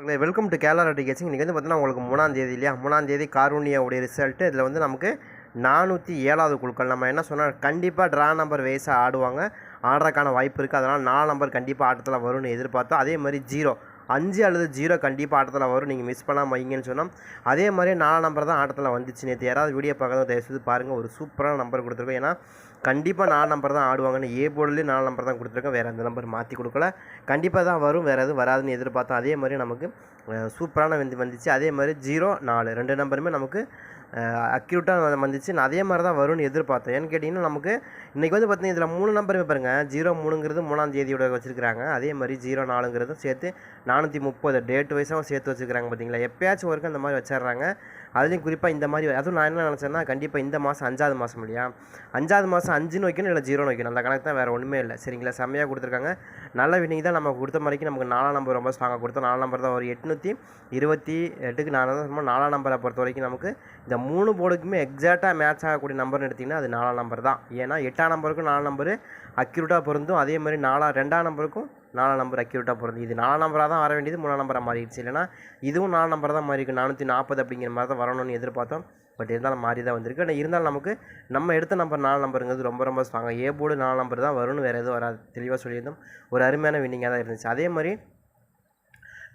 Welcome to Kerala ready casing இன்றைக்கி வந்து பார்த்தீங்கன்னா உங்களுக்கு மூணாம் தேதி இல்லையா? மூணாம் தேதி காரூணியாவுடைய ரிசல்ட்டு இதில் வந்து நமக்கு நானூற்றி ஏழாவது குழுக்கள். நம்ம என்ன சொன்னால் கண்டிப்பாக ட்ரா நம்பர் வயசாக ஆடுவாங்க. ஆடுறதுக்கான வாய்ப்பு இருக்குது அதனால் நாலு நம்பர் கண்டிப்பாக ஆட்டத்தில் வரும்னு எதிர்பார்த்தோம். அதே மாதிரி ஜீரோ அஞ்சு அல்லது ஜீரோ கண்டிப்பாக ஆட்டத்தில் வரும். நீங்கள் மிஸ் பண்ணாமல் வைங்கன்னு சொன்னால் அதே மாதிரி நாலு நம்பர் தான் ஆட்டத்தில் வந்துச்சு. நேற்று யாராவது வீடியோ பார்க்கறது தயவுசெய்து பாருங்கள் ஒரு சூப்பரான நம்பர் கொடுத்துருக்கோம். ஏன்னா கண்டிப்பாக நாலு நம்பர் தான் ஆடுவாங்கன்னு ஏ போர்டுலேயே நாலு நம்பர் தான் கொடுத்துருக்கோம். வேறு அந்த நம்பர் மாற்றி கொடுக்கல. கண்டிப்பாக தான் வரும். வேறு எதுவும் வராதுன்னு எதிர்பார்த்தோம். அதே மாதிரி நமக்கு சூப்பரான வந்து வந்துச்சு. அதே மாதிரி ஜீரோ நாலு ரெண்டு நம்பருமே நமக்கு அக்யூட்டாக வந்துச்சு நான் அதே மாதிரி தான் வரும்னு எதிர்பார்த்தேன். ஏன்னு கேட்டிங்கன்னா நமக்கு இன்றைக்கி வந்து பார்த்தீங்கன்னா இதில் மூணு நம்பருமே பாருங்கள் ஜீரோ மூணுங்கிறது மூணாம் தேதியோட வச்சுருக்காங்க அதே மாதிரி ஜீரோ நாலுங்கிறதும் சேர்த்து நானூற்றி முப்பது. டேட் வைஸாகவும் சேர்த்து வச்சுருக்காங்க பார்த்தீங்களா எப்பயாச்சும் ஒருக்கு அந்த மாதிரி வச்சிடுறாங்க அதுலேயும் குறிப்பாக இந்த மாதிரி அதுவும் நான் என்ன நினச்சேன்னா கண்டிப்பாக இந்த மாதம் அஞ்சாவது மாதம் இல்லையா? அஞ்சாவது மாதம் அஞ்சுன்னு வைக்கணும் இல்லை ஜீரோன்னு வைக்கணும் அந்த கணக்கு தான் வேறு ஒன்றுமே இல்லை. சரிங்களா? செம்மையாக கொடுத்துருக்காங்க. நல்ல வினிங் தான் நம்ம கொடுத்த மாதிரிக்கு நமக்கு நாலாம் நம்பர் ரொம்ப ஸ்ட்ராங்காக கொடுத்தோம். நாலாம் நம்பர் தான் ஒரு எட்நூற்றி இருபத்தி எட்டுக்கு நான் தான் நாலாம் நம்பரை பொறுத்த வரைக்கும் நமக்கு இந்த மூணு போர்டுக்குமே எக்ஸாக்டாக மேட்ச் ஆகக்கூடிய நம்பர்னு எடுத்திங்கன்னா அது நாலாம் நம்பர் தான். ஏன்னா எட்டாம் நம்பருக்கும் நாலாம் நம்பரு அக்யூரேட்டாக பொருந்தும். அதே மாதிரி நாலாம் ரெண்டாம் நம்பருக்கும் நாலாம் நம்பர் அக்யூரேட்டாக போகிறது இது நாலாம் நம்பராக தான் வர வேண்டியது மூணாம் நம்பராக மாறிடுச்சு. இல்லைனா இதுவும் நாலாம் நம்பர் தான் மாறி இருக்குது நானூற்றி நாற்பது அப்படிங்கிற மாதிரி தான் வரணும்னு எதிர்பார்த்தோம். பட் இருந்தாலும் மாறி தான் வந்திருக்கு. ஆனால் இருந்தாலும் நமக்கு நம்ம எடுத்த நம்பர் நாலு நம்பருங்கிறது ரொம்ப ரொம்ப ஸ்ட்ராங்காக ஏ போர்டு நாலு நம்பர் தான் வரும்னு வேறு எதுவும் வராது. தெளிவாக சொல்லியிருந்தோம். ஒரு அருமையான வின்னிங்காக தான் இருந்துச்சு. அதே மாதிரி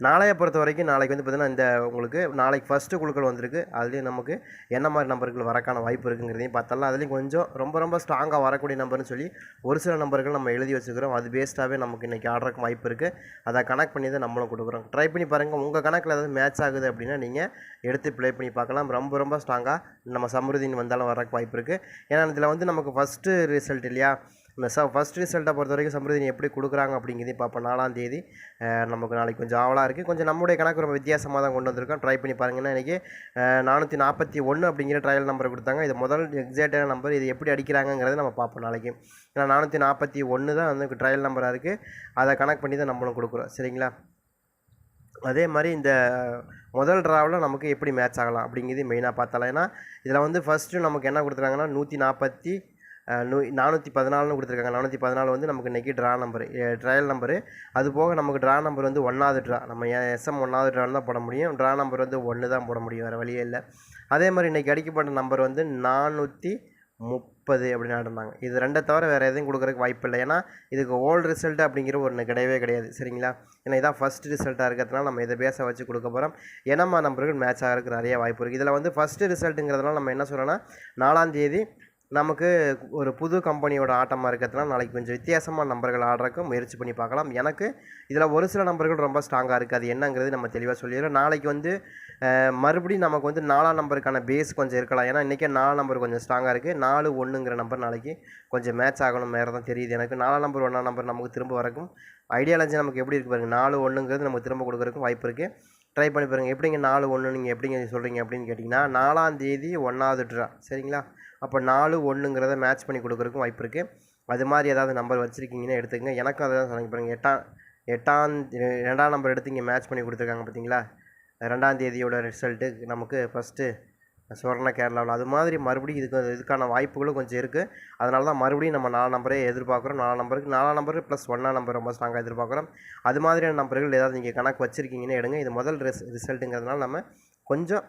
நாளையை பொறுத்த வரைக்கும் நாளைக்கு வந்து பார்த்திங்கன்னா இந்த உங்களுக்கு நாளைக்கு ஃபஸ்ட்டு குழுக்கள் வந்திருக்கு. அதுலேயும் நமக்கு என்ன மாதிரி நம்பர்கள் வரக்கான வாய்ப்பு இருக்குங்கிறதையும் பார்த்தாலும் அதுலேயும் கொஞ்சம் ரொம்ப ரொம்ப ஸ்ட்ராங்காக வரக்கூடிய நம்பர்னு சொல்லி ஒரு சில நம்பர்கள் நம்ம எழுதி வச்சுக்கிறோம் அது பேஸ்டாகவே நமக்கு இன்றைக்கி ஆர்டருக்கு வாய்ப்பு இருக்குது அதை கனெக்ட் பண்ணி தான் நம்மளும் கொடுக்குறோம். ட்ரை பண்ணி பாருங்கள் உங்கள் கணக்கில் ஏதாவது மேட்ச் ஆகுது அப்படின்னா நீங்கள் எடுத்து ப்ளே பண்ணி பார்க்கலாம். ரொம்ப ரொம்ப ஸ்ட்ராங்காக நம்ம சமிருதின்னு வந்தாலும் வரக்கு வாய்ப்பு இருக்குது ஏன்னா இதில் வந்து நமக்கு ஃபஸ்ட்டு ரிசல்ட் இல்லையா? இந்த ஃபஸ்ட் ரிசல்ட்டை பொறுத்த வரைக்கும் சம்ருதினி எப்படி கொடுக்குறாங்க அப்படிங்கிறதையும் பார்ப்போம். நாலாம் தேதி நமக்கு நாளைக்கு கொஞ்சம் ஆவலாக இருக்குது கொஞ்சம் நம்முடைய கணக்கு ரொம்ப வித்தியாசமாக தான் கொண்டு வந்திருக்கோம். ட்ரை பண்ணி பாருங்கன்னா இன்றைக்கி நானூற்றி நாற்பத்தி ஒன்று அப்படிங்கிற ட்ரையல் நம்பர் கொடுத்தாங்க. இது முதல் எக்ஸாக்டான நம்பர் இது எப்படி அடிக்கிறாங்கங்கிறத நம்ம பார்ப்போம் நாளைக்கு. ஏன்னா நானூற்றி நாற்பத்தி ஒன்று தான் வந்து ட்ரையல் நம்பராக இருக்குது அதை கனெக்ட் பண்ணி தான் நம்மளும் கொடுக்குறோம். சரிங்களா? அதே மாதிரி இந்த முதல் ட்ராவில் நமக்கு எப்படி மேட்ச் ஆகலாம் அப்படிங்கிறது மெயினாக பார்த்தலாம். ஏன்னா இதில் வந்து ஃபஸ்ட்டு நமக்கு என்ன கொடுத்துருக்காங்கன்னா நூற்றி நாற்பத்தி நூ நானூற்றி பதினாலுன்னு கொடுத்துருக்காங்க. நானூற்றி பதினாலு வந்து நமக்கு இன்றைக்கி ட்ரா நம்பரு ட்ரையல் நம்பரு அது போக நமக்கு ட்ரா நம்பர் வந்து ஒன்றாவது ட்ரா நம்ம எஸ்எம் ஒன்றாவது ட்ரான்னு தான் போட முடியும். ட்ரா நம்பர் வந்து ஒன்று தான் போட முடியும். வேறு வழியே இல்லை. அதே மாதிரி இன்றைக்கி அடிக்கப்பட்ட நம்பர் வந்து நானூற்றி முப்பது அப்படின்னு ஆடினாங்க இது ரெண்டை தவிர வேறு எதுவும் கொடுக்குறதுக்கு வாய்ப்பு இல்லை. ஏன்னா இதுக்கு ஓல்டு ரிசல்ட் அப்படிங்கிற ஒன்று கிடையவே கிடையாது. சரிங்களா? ஏன்னா இதான் ஃபஸ்ட் ரிசல்ட்டாக இருக்கிறதுனால நம்ம இதை பேச வச்சு கொடுக்க போகிறோம் என்னம்மா நம்பர்கள் மேட்ச் ஆகிறதுக்கு நிறைய வாய்ப்பு இருக்குது இதில் வந்து ஃபஸ்ட்டு ரிசல்ட்டுங்கிறதுனால நம்ம என்ன சொல்கிறோன்னா நாலாம் தேதி நமக்கு ஒரு புது கம்பெனியோட ஆட்டமாக இருக்கிறதுனால நாளைக்கு கொஞ்சம் வித்தியாசமான நம்பர்கள் ஆடுறக்கு முயற்சி பண்ணி பார்க்கலாம். எனக்கு இதில் ஒரு சில நம்பர்கள் ரொம்ப ஸ்ட்ராங்காக இருக்குது அது என்னங்கிறது நம்ம தெளிவாக சொல்லிடுறோம். நாளைக்கு வந்து மறுபடியும் நமக்கு வந்து நாலாம் நம்பருக்கான பேஸ் கொஞ்சம் இருக்கலாம். ஏன்னா இன்றைக்கே நாலாம் நம்பர் கொஞ்சம் ஸ்ட்ராங்காக இருக்குது நாலு ஒன்றுங்கிற நம்பர் நாளைக்கு கொஞ்சம் மேட்ச் ஆகணும் வேறு தான் தெரியுது எனக்கு. நாலாம் நம்பர் ஒன்றாம் நம்பர் நமக்கு திரும்ப வரக்கும். ஐடியாலஜி நமக்கு எப்படி இருக்குது பாருங்க. நாலு ஒன்றுங்கிறது நமக்கு திரும்ப கொடுக்குறதுக்கும் வாய்ப்பு இருக்குது ட்ரை பண்ணி பாருங்கள் எப்படிங்க நாலு ஒன்று நீங்கள் எப்படிங்க சொல்கிறீங்க அப்படின்னு கேட்டிங்கன்னா நாலாம் தேதி ஒன்றாவது ட்ரா சரிங்களா? அப்போ நாலு ஒன்றுங்கிறத மேட்ச் பண்ணி கொடுக்குறதுக்கும் வாய்ப்பு இருக்குது அது மாதிரி ஏதாவது நம்பர் வச்சுருக்கீங்கன்னா எடுத்துக்கங்க. எனக்கும் அதை தான் சொன்னீங்க பாருங்கள் எட்டாம் எட்டாம் ரெண்டாம் நம்பர் எடுத்து இங்கே மேட்ச் பண்ணி கொடுத்துருக்காங்க பார்த்தீங்களா? ரெண்டாம் தேதியோட ரிசல்ட்டு நமக்கு ஃபஸ்ட்டு சுவர்ண கேரளாவில். அது மாதிரி மறுபடியும் இதுக்கு இதுக்கான வாய்ப்புகளும் கொஞ்சம் இருக்குது அதனால தான் மறுபடியும் நம்ம நாலு நம்பரே எதிர்பார்க்குறோம். நாலு நம்பருக்கு நாலாம் நம்பர் ப்ளஸ் ஒன்றாம் நம்பர் ரொம்ப ஸ்ட்ராங்காக எதிர்பார்க்குறோம். அது மாதிரியான நம்பர்கள் ஏதாவது நீங்கள் கணக்கு வச்சுருக்கீங்கன்னு எடுங்க. இது முதல் ரிஸ் ரிசல்ட்டுங்கிறதுனால நம்ம கொஞ்சம்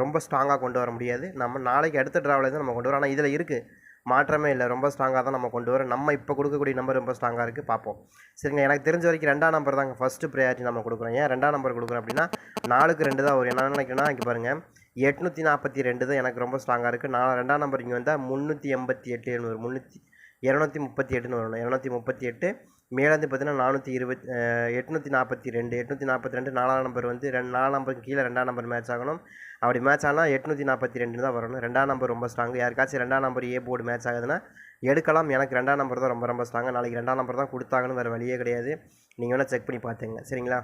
ரொம்ப ஸ்ட்ராங்காக கொண்டு வர முடியாது. நம்ம நாளைக்கு அடுத்த ட்ராவலில் தான் நம்ம கொண்டு வரோம் ஆனால் இதில் இருக்குது மாற்றமே இல்லை. ரொம்ப ஸ்ட்ராங்காக தான் நம்ம கொண்டு வரோம் நம்ம இப்போ கொடுக்கக்கூடிய நம்பர் ரொம்ப ஸ்ட்ராங்காக இருக்குது பார்ப்போம். சரிங்க எனக்கு தெரிஞ்ச வரைக்கும் ரெண்டாம் நம்பர் தாங்க ஃபஸ்ட்டு ப்ரையாரிட்டி நம்ம கொடுக்குறோம். ஏன் ரெண்டாம் நம்பர் கொடுக்குறோம் அப்படின்னா நாலுக்கு ரெண்டு தான் ஒரு என்ன நினைக்கிறேன்னா இங்கே பாருங்கள் எட்நூற்றி நாற்பத்தி ரெண்டு தான் எனக்கு ரொம்ப ஸ்ட்ராங்காக இருக்குது நான் ரெண்டாம் நம்பர் இங்கே வந்தால் முந்நூற்றி எண்பத்தி எட்டு எழுநூறு முந்நூற்றி இரநூத்தி முப்பத்தி எட்டுன்னு வரணும் இரநூத்தி முப்பத்தி எட்டு மேலேருந்து பார்த்தீங்கன்னா நானூற்றி இருபத் எட்நூற்றி நாற்பத்தி ரெண்டு எட்நூற்றி நாற்பத்தி ரெண்டு நாலாம் நம்பர் வந்து ரெண்டு நாலாம் நம்பருக்கு கீழே ரெண்டாம் நம்பர் மேட்ச் ஆகணும். அப்படி மேட்ச் ஆனால் எட்நூற்றி நாற்பத்தி ரெண்டு தான் வரணும். ரெண்டாம் நம்பர் ரொம்ப ஸ்ட்ராங் யாருக்காச்சும் ரெண்டாம் நம்பர் ஏ போர்டு மேட்ச் ஆகுதுன்னா எடுக்கலாம். எனக்கு ரெண்டாம் நம்பர் தான் ரொம்ப ரொம்ப ஸ்ட்ராங்காக நாளைக்கு ரெண்டாம் நம்பர் தான் கொடுத்தாங்கன்னு வேறு வழியே கிடையாது. நீங்கள் வேணால் செக் பண்ணி பார்த்துங்க சரிங்களா?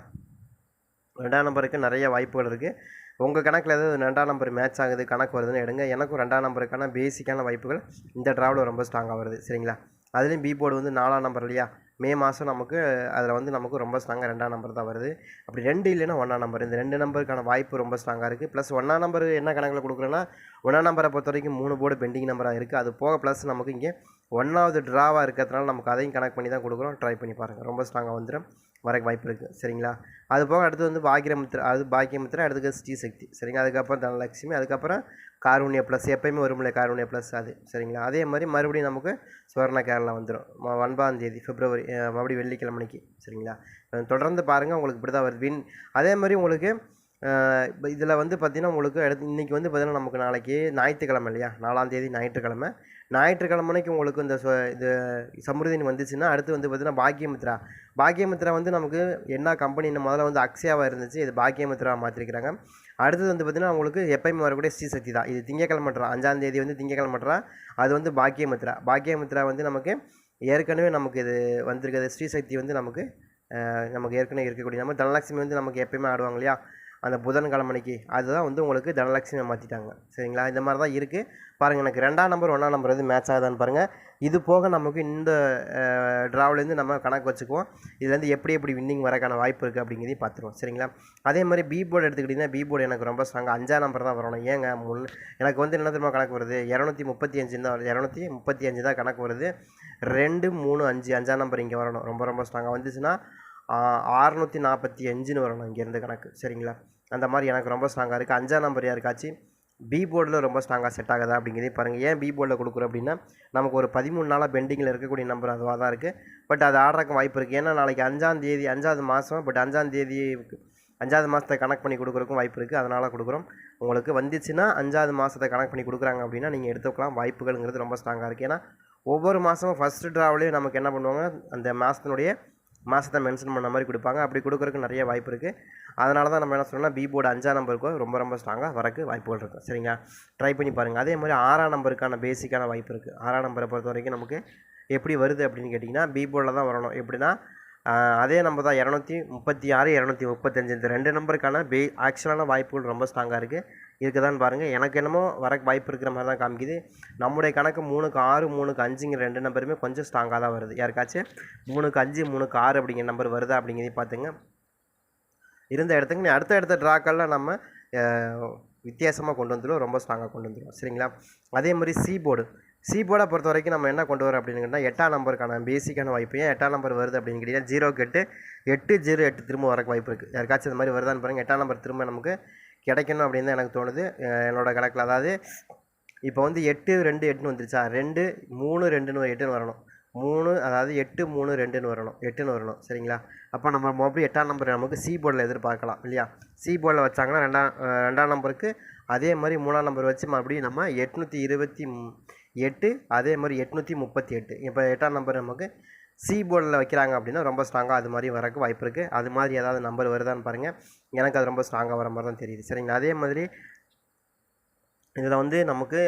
ரெண்டாம் நம்பருக்கு நிறைய வாய்ப்புகள் இருக்குது உங்கள் கணக்கில் ஏதாவது ரெண்டாம் நம்பர் மேட்ச் ஆகுது கணக்கு வருதுன்னு எடுங்க. எனக்கும் ரெண்டாம் நம்பருக்கான பேசிக்கான வாய்ப்புகள் இந்த ட்ராவலில் ரொம்ப ஸ்ட்ராங்காக வருது. சரிங்களா? அதுலேயும் பி போர்டு வந்து நாலாம் நம்பர் இல்லையா? மே மாதம் நமக்கு அதில் வந்து நமக்கு ரொம்ப ஸ்ட்ராங்காக ரெண்டாம் நம்பர் தான் வருது. அப்படி ரெண்டு இல்லைன்னா ஒன்றாம் நம்பர் இந்த ரெண்டு நம்பருக்கான வாய்ப்பு ரொம்ப ஸ்ட்ராங்காக இருக்குது ப்ளஸ் ஒன்றாம் நம்பர் என்ன கணக்கில் கொடுக்குறோன்னா ஒன்றாம் நம்பரை பொறுத்த வரைக்கும் மூணு போர்டு பெண்டிங் நம்பராக இருக்குது அது போக ப்ளஸ் நமக்கு இங்கே ஒன்றாவது ட்ராவாக இருக்கிறதுனால நமக்கு அதையும் கனெக்ட் பண்ணி தான் கொடுக்குறோம். ட்ரை பண்ணி பாருங்கள் ரொம்ப ஸ்ட்ராங்காக வந்துடும் வரக்கு வாய்ப்பு இருக்குது சரிங்களா? அது போக அடுத்து வந்து பாக்கியமுத்திரை அது பாக்கியமுத்திரை அடுத்து ஸ்ரீசக்தி சரிங்களா? அதுக்கப்புறம் தனலட்சுமி அதுக்கப்புறம் காரூண்ய ப்ளஸ் எப்பயுமே வரும்ல காரூண்ய ப்ளஸ் அது. சரிங்களா? அதே மாதிரி மறுபடியும் நமக்கு சுவர்ண கேரளா வந்துடும் ஒன்பதாம் தேதி பிப்ரவரி மறுபடியும் வெள்ளிக்கிழமைக்கு. சரிங்களா? தொடர்ந்து பாருங்கள் உங்களுக்கு இப்படி தான் வருது. வின் அதே மாதிரி உங்களுக்கு இதில் வந்து பார்த்திங்கன்னா உங்களுக்கு அடுத்து இன்றைக்கி வந்து பார்த்திங்கன்னா நமக்கு நாளைக்கு ஞாயிற்றுக்கிழமை இல்லையா? நாலாம் தேதி ஞாயிற்றுக்கிழமை. ஞாயிற்றுக்கிழமைக்கு உங்களுக்கு இந்த இது சம்ருதினி வந்துச்சுன்னா அடுத்து வந்து பார்த்திங்கன்னா பாக்கியமித்ரா. பாக்கியமித்ரா வந்து நமக்கு என்ன கம்பெனி முதல்ல வந்து அக்ஷயாவாக இருந்துச்சு இது பாக்கியமித்ரா மாற்றிருக்கிறாங்க அடுத்தது வந்து பார்த்திங்கன்னா உங்களுக்கு எப்பயுமே வரக்கூடிய ஸ்ரீசக்தி தான். இது திங்கக்கிழமட்ரா அஞ்சாம் தேதி வந்து திங்கக்கிழமட்ரா அது வந்து பாக்கியமித்ரா. பாக்கியமித்ரா வந்து நமக்கு ஏற்கனவே நமக்கு இது வந்திருக்கிறது. ஸ்ரீசக்தி வந்து நமக்கு நமக்கு ஏற்கனவே இருக்கக்கூடிய நம்ம தனலட்சுமி வந்து நமக்கு எப்பயுமே ஆடுவாங்க இல்லையா? அந்த புதன்கிழமைக்கு அதுதான் வந்து உங்களுக்கு தனலட்சுமி மாற்றிட்டாங்க சரிங்களா? இந்த மாதிரி தான் இருக்குது பாருங்கள் எனக்கு ரெண்டாம் நம்பர் ஒன்றாம் நம்பர் வந்து மேட்ச் ஆகுதான்னு பாருங்கள் இது போக நமக்கு இந்த ட்ராவிலேருந்து நம்ம கணக்கு வச்சுக்குவோம். இதுலேருந்து எப்படி எப்படி வின்னிங் வரக்கான வாய்ப்பு இருக்குது அப்படிங்கிறதையும் பார்த்துருவோம். சரிங்களா? அதே மாதிரி பி போர்டு எடுத்துக்கிட்டிங்கன்னா பி போர்டு எனக்கு ரொம்ப ஸ்ட்ராங் அஞ்சாம் நம்பர் தான் வரணும். ஏங்க? முன் எனக்கு வந்து என்ன தெரியுமா கணக்கு வருது? இரநூத்தி முப்பத்தி அஞ்சு தான் வருது இரநூத்தி முப்பத்தி அஞ்சு தான் கணக்கு வருது. ரெண்டு மூணு அஞ்சு அஞ்சாம் நம்பர் இங்கே வரணும். ரொம்ப ரொம்ப ஸ்ட்ராங்காக வந்துச்சுன்னா ஆறுநூற்றி நாற்பத்தி அஞ்சுன்னு வரணும் இங்கேருந்து கணக்கு. சரிங்களா? அந்த மாதிரி எனக்கு ரொம்ப ஸ்ட்ராங்காக இருக்குது அஞ்சாம் நம்பர் யாருக்காச்சு பி போர்டில் ரொம்ப ஸ்ட்ராங்காக செட் ஆகுதா அப்படிங்கிறதே பாருங்கள் ஏன் பி போர்டில் கொடுக்குறோம் அப்படின்னா நமக்கு ஒரு பதிமூணு நாளாக பெண்டிங்கில் இருக்கக்கூடிய நம்பர் அதுவாக தான் இருக்குது பட் அது ஆடுறக்கு வாய்ப்பு இருக்குது ஏன்னா நாளைக்கு அஞ்சாம் தேதி அஞ்சாவது மாதம் பட் அஞ்சாம் தேதி அஞ்சாவது மாதத்தை கனெக்ட் பண்ணி கொடுக்குறக்கும் வாய்ப்பு இருக்குது அதனால் கொடுக்குறோம். உங்களுக்கு வந்துச்சுன்னா அஞ்சாவது மாதத்தை கனெக்ட் பண்ணி கொடுக்குறாங்க அப்படின்னா நீங்கள் எடுத்துக்கலாம். வாய்ப்புகள்ங்கிறது ரொம்ப ஸ்ட்ராங்காக இருக்குது ஏன்னா ஒவ்வொரு மாதமும் ஃபஸ்ட்டு ட்ராவ்லேயும் நமக்கு என்ன பண்ணுவாங்க? அந்த மாதத்தினுடைய மாதத்தை மென்ஷன் பண்ண மாதிரி கொடுப்பாங்க. அப்படி கொடுக்குறதுக்கு நிறைய வாய்ப்பு இருக்குது அதனால தான் நம்ம என்ன சொல்லணும்னா பி போர்டு அஞ்சாம் நம்பருக்கும் ரொம்ப ரொம்ப ஸ்ட்ராங்காக வரக்கு வாய்ப்புகள் இருக்குது சரிங்களா? ட்ரை பண்ணி பாருங்கள் அதே மாதிரி ஆறாம் நம்பருக்கான பேசிக்கான வாய்ப்பு இருக்குது ஆறாம் நம்பரை பொறுத்த வரைக்கும் நமக்கு எப்படி வருது அப்படின்னு கேட்டிங்கன்னா பி போர்டில் தான் வரணும். எப்படின்னா அதே நம்பர் தான் இரநூத்தி முப்பத்தி ஆறு இரநூத்தி முப்பத்தஞ்சு. இந்த ரெண்டு நம்பருக்கான பே ஆக்சுவலான வாய்ப்புகள் ரொம்ப ஸ்ட்ராங்காக இருக்குது இருக்குதான்னு பாருங்கள் எனக்கு என்னமோ வரக்கு வாய்ப்பு இருக்கிற மாதிரி தான் காமிக்குது. நம்முடைய கணக்கு மூணுக்கு ஆறு மூணுக்கு அஞ்சுங்கிற ரெண்டு நம்பருமே கொஞ்சம் ஸ்ட்ராங்காக தான் வருது. யாருக்காச்சும் மூணுக்கு அஞ்சு மூணுக்கு ஆறு அப்படிங்கிற நம்பர் வருதா அப்படிங்கிறதையும் பார்த்துங்க. இருந்த இடத்துக்கு நீ அடுத்த அடுத்த ட்ராக்கெல்லாம் நம்ம வித்தியாசமாக கொண்டு வந்துடுவோம். ரொம்ப ஸ்ட்ராங்காக கொண்டு வந்துடுவோம். சரிங்களா? அதே மாதிரி சி போர்டு சி போர்டை பொறுத்த வரைக்கும் நம்ம என்ன கொண்டு வரோம் அப்படின்னு கேட்டால் எட்டாம் நம்பருக்கான பேசிக்கான வாய்ப்பு. ஏன் எட்டாம் நம்பர் வருது அப்படின்னு கேட்டிங்கன்னா ஜீரோக்கு எட்டு எட்டு ஜீரோ எட்டு திரும்ப வரக்கு வாய்ப்பு இருக்குது யாருக்காச்சும் இந்த மாதிரி வருதான்னு பாருங்கள் எட்டாம் நம்பர் திரும்ப நமக்கு கிடைக்கணும் அப்படின்னு தான் எனக்கு தோணுது. என்னோட கணக்கில் அதாவது இப்போ வந்து எட்டு ரெண்டு எட்டுன்னு வந்துருச்சா? ரெண்டு மூணு ரெண்டுன்னு எட்டுன்னு வரணும். மூணு அதாவது எட்டு மூணு ரெண்டுன்னு வரணும். எட்டுன்னு வரணும். சரிங்களா? அப்போ நம்ம மறுபடியும் எட்டாம் நம்பர் நமக்கு சி போர்டில் எதிர்பார்க்கலாம் இல்லையா? சி போர்டில் வச்சாங்கன்னா ரெண்டாம் ரெண்டாம் நம்பருக்கு அதே மாதிரி மூணாம் நம்பர் வச்சு மறுபடியும் நம்ம எட்நூற்றி இருபத்தி எட்டு அதே மாதிரி எட்நூற்றி முப்பத்தி எட்டு. இப்போ எட்டாம் நம்பர் நமக்கு சி போர்டில் வைக்கிறாங்க அப்படின்னா ரொம்ப ஸ்ட்ராங்காக அது மாதிரி வரக்கு வாய்ப்பு இருக்குது அது மாதிரி ஏதாவது நம்பர் வருதான்னு பாருங்கள் எனக்கு அது ரொம்ப ஸ்ட்ராங்காக வர மாதிரி தான் தெரியுது. சரிங்களா? அதே மாதிரி இதில் வந்து நமக்கு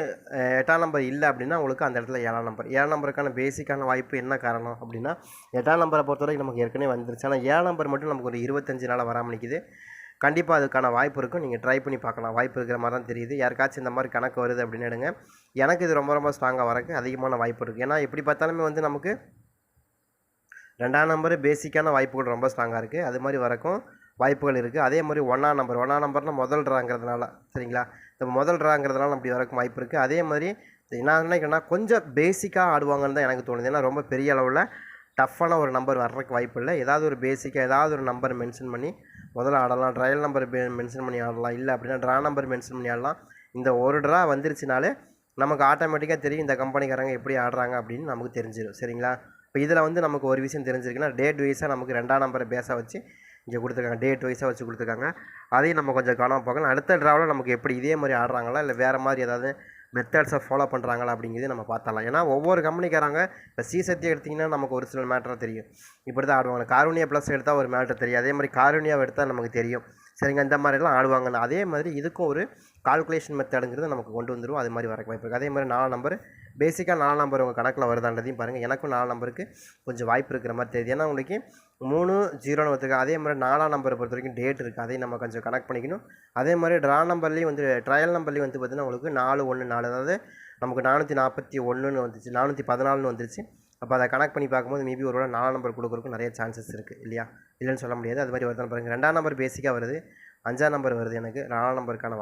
எட்டாம் நம்பர் இல்லை அப்படின்னா உங்களுக்கு அந்த இடத்துல ஏழாம் நம்பர் ஏழாம் நம்பருக்கான பேசிக்கான வாய்ப்பு என்ன காரணம் அப்படின்னா எட்டாம் நம்பரை பொறுத்தவரைக்கும் நமக்கு ஏற்கனவே வந்துருச்சு. ஆனால் ஏழாம் நம்பர் மட்டும் நமக்கு ஒரு இருபத்தஞ்சு நாளாக வராமல் நிற்கிது கண்டிப்பாக அதுக்கான வாய்ப்பு இருக்கும். நீங்கள் ட்ரை பண்ணி பார்க்கலாம். வாய்ப்பு இருக்கிற மாதிரி தான் தெரியுது. யாருக்காச்சும் இந்த மாதிரி கணக்கு வருது அப்படின்னு எடுங்க. எனக்கு இது ரொம்ப ரொம்ப ஸ்ட்ராங்காக வரக்கு அதிகமான வாய்ப்பு இருக்குது ஏன்னா எப்படி பார்த்தாலுமே வந்து நமக்கு ரெண்டாம் நம்பர் பேசிக்கான வாய்ப்புகள் ரொம்ப ஸ்ட்ராங்காக இருக்குது அது மாதிரி வரக்கும் வாய்ப்புகள் இருக்குது அதே மாதிரி ஒன்றாம் நம்பர் ஒன்றாம் நம்பர்னால் முதல் ட்ராங்கிறதுனால சரிங்களா? இந்த முதல் ட்ராங்கிறதுனால அப்படி வரக்கும் வாய்ப்பு இருக்குது அதே மாதிரி நான் நினைக்கிறேன்னா கொஞ்சம் பேசிக்காக ஆடுவாங்கன்னு தான் எனக்கு தோணுது. ஏன்னா ரொம்ப பெரிய அளவில் டஃப்பான ஒரு நம்பர் வர்றதுக்கு வாய்ப்பு இல்லை. ஏதாவது ஒரு பேசிக்காக ஏதாவது ஒரு நம்பர் மென்ஷன் பண்ணி முதல்ல ஆடலாம் ட்ரையல் நம்பர் மென்ஷன் பண்ணி ஆடலாம் இல்லை அப்படின்னா ட்ரா நம்பர் மென்ஷன் பண்ணி ஆடலாம். இந்த ஒரு ட்ரா வந்துருச்சுனாலே நமக்கு ஆட்டோமேட்டிக்காக தெரியும் இந்த கம்பெனிக்காரங்க எப்படி ஆடுறாங்க அப்படின்னு நமக்கு தெரிஞ்சிடும் சரிங்களா? இப்போ இதில் வந்து நமக்கு ஒரு விஷயம் தெரிஞ்சிருக்குன்னா டேட் வைஸாக நமக்கு ரெண்டாம் நம்பரை பேஸாக வச்சு இங்கே கொடுத்துருக்காங்க. டேட் வைஸாக வச்சு கொடுத்துருக்காங்க. அதையும் நம்ம கொஞ்சம் காணாமல் பார்க்கலாம் அடுத்த ட்ராவில் நமக்கு எப்படி இதே மாதிரி ஆடுறாங்களா இல்லை வேறு மாதிரி ஏதாவது மெத்தட்ஸை ஃபாலோ பண்ணுறாங்களா அப்படிங்கிறது நம்ம பார்த்தலாம் ஏன்னா ஒவ்வொரு கம்பெனிக்காரங்க இப்போ சி சக்தி எடுத்திங்கன்னா நமக்கு ஒரு சில மேட்டர் தெரியும். இப்படி தான் ஆடுவாங்க. காரூனியா ப்ளஸ் எடுத்தால் ஒரு மேட்டர் தெரியும். அதே மாதிரி காரூனியாவை எடுத்தால் நமக்கு தெரியும். சரிங்க இந்த மாதிரிலாம் ஆடுவாங்கன்னு அதே மாதிரி இதுக்கும் ஒரு கால்குலேஷன் மெத்தடுங்கிறது நமக்கு கொண்டு வந்துடும் அது மாதிரி வரக்கு வாய்ப்பு இருக்குது அதே மாதிரி நாலு நம்பர் பேசிக்காக நாலு நம்பர் உங்கள் கணக்கில் வருதான்றதையும் பாருங்கள் எனக்கும் நாலு நம்பருக்கு கொஞ்சம் வாய்ப்பு இருக்கிற மாதிரி தெரியுது. ஏன்னா உங்களுக்கு மூணு ஜீரோன்னு ஒருத்தருக்கு அதே மாதிரி நாலாம் நம்பரை பொறுத்த வரைக்கும் டேட் இருக்குது அதையும் நம்ம கொஞ்சம் கனெக்ட் பண்ணிக்கணும். அதே மாதிரி ட்ரா நம்பர்லேயும் வந்து ட்ரையல் நம்பர்லேயும் வந்து பார்த்திங்கன்னா உங்களுக்கு நாலு ஒன்று நாலு. அதாவது நமக்கு நானூற்றி நாற்பத்தி ஒன்றுன்னு வந்துச்சு. நானூற்றி பதினாலுன்னு வந்துருச்சு. அப்போ அதை கனெக்ட் பண்ணி பார்க்கும்போது மேபி ஒரு வேளை நாலாம் நம்பர் கொடுக்குறதுக்கு நிறைய சான்சஸ் இருக்குது இல்லையா? இல்லைன்னு சொல்ல முடியாது. அது மாதிரி வருதான்னு பாருங்கள் ரெண்டாம் நம்பர் பேசிக்காக வருது. அஞ்சாம் நம்பர் வருது எனக்கு. நாலாம் நம்பருக்கான வாய்ப்பு